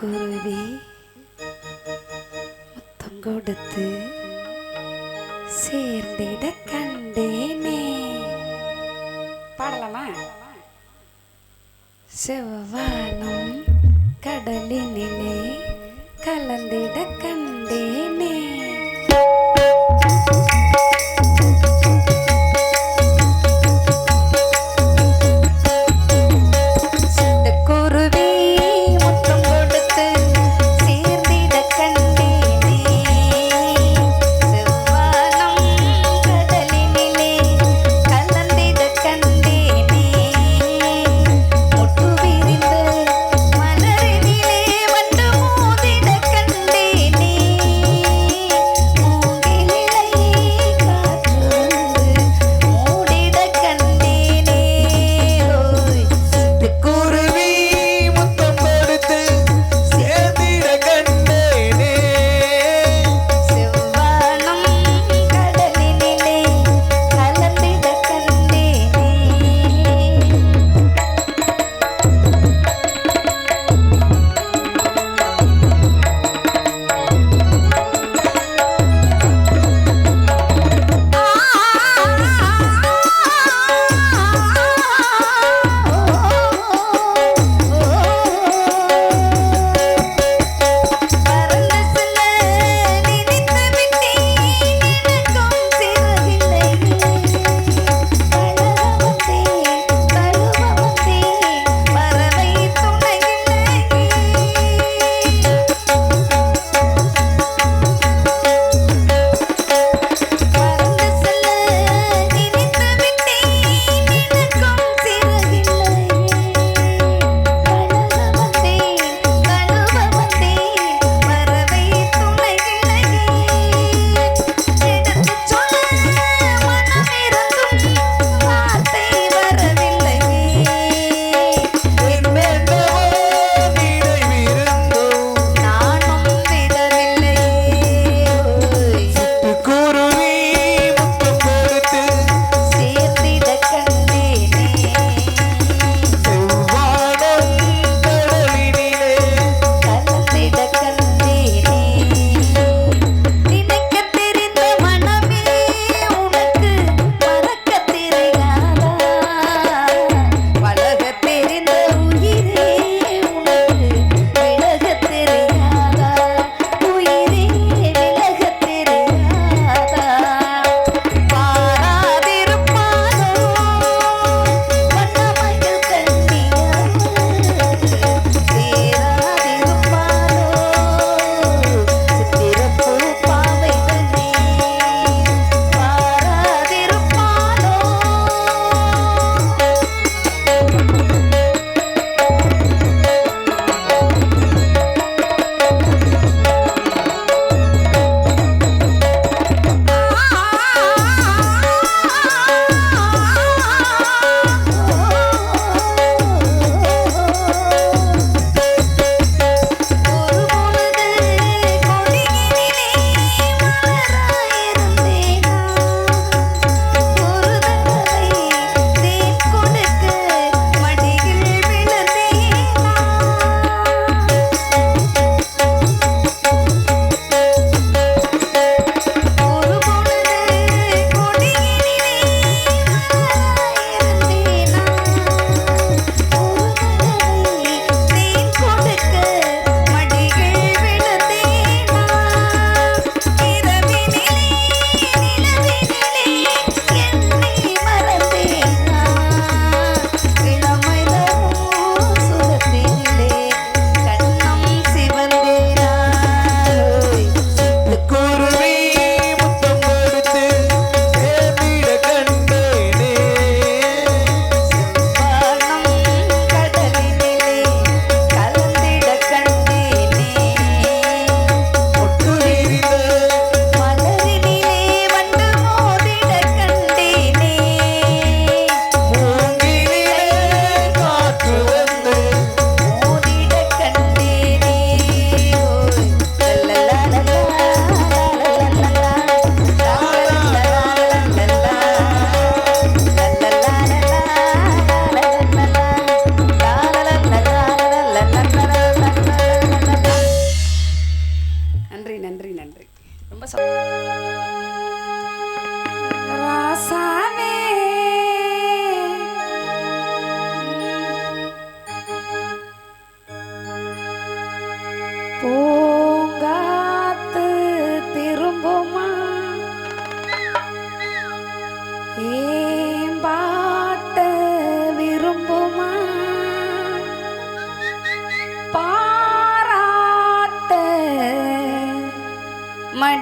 குருவி முத்தம் கொடுத்து சேர்ந்திட கண்டேனே. பாடலாமா? செவ்வானம் கடலினிலே கலந்திட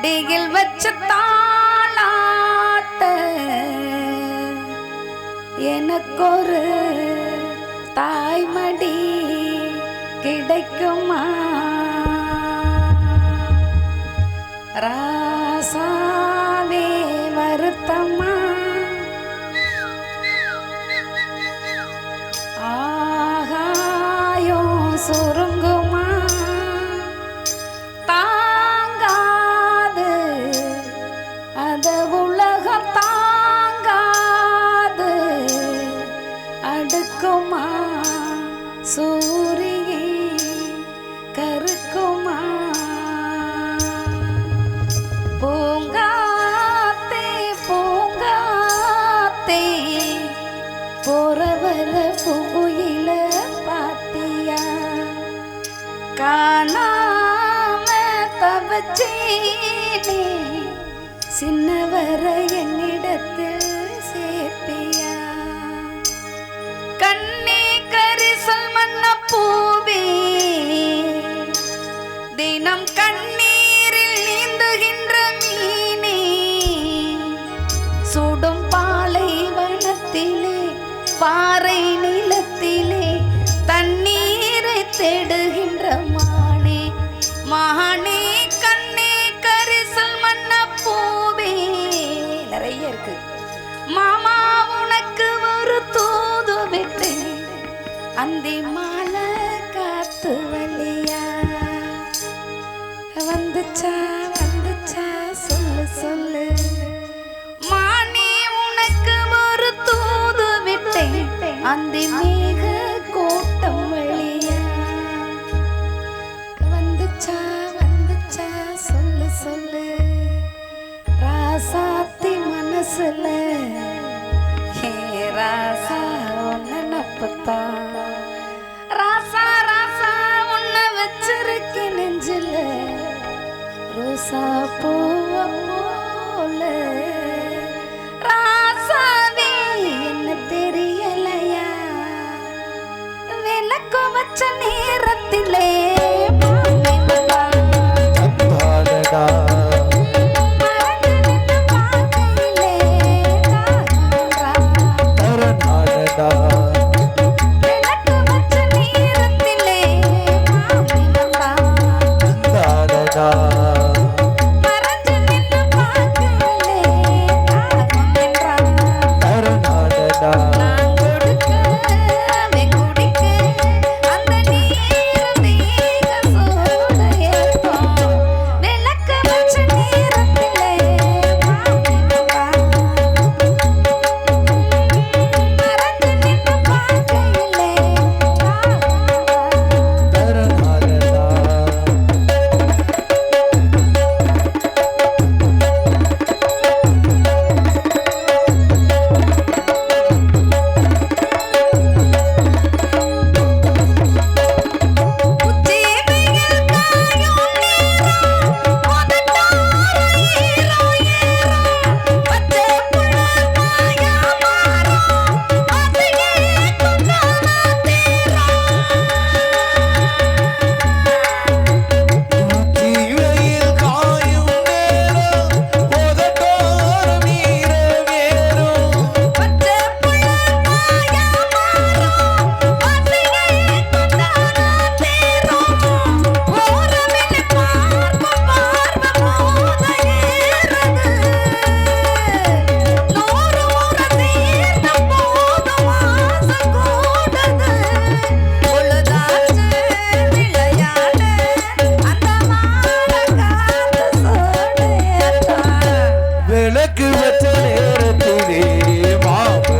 அடியில் வச்ச தாளாட்ட எனக்கொரு தாய்மடி கிடைக்குமா? ரா கேட்டே சின்னவர என்னிடத்தில் சேர்ப்பியா. கண்ணே கரிசல் மன்னப்பூ அந்தி மாலை காத்து வழியா. வந்துச்சா வந்துச்சா சொல்லு சொல்லு. மானி உனக்கு ஒரு தூது விட்டேன். அந்தி மேக கோட்டம் வழியா. வந்துச்சா வந்துச்சா சொல்லு சொல்லு. ராசாத்தி மனசுல. ஹே ராசா உன்ன நப்புத்தான். sa po. எனக்கு வச்ச நேரத்திலே மாவு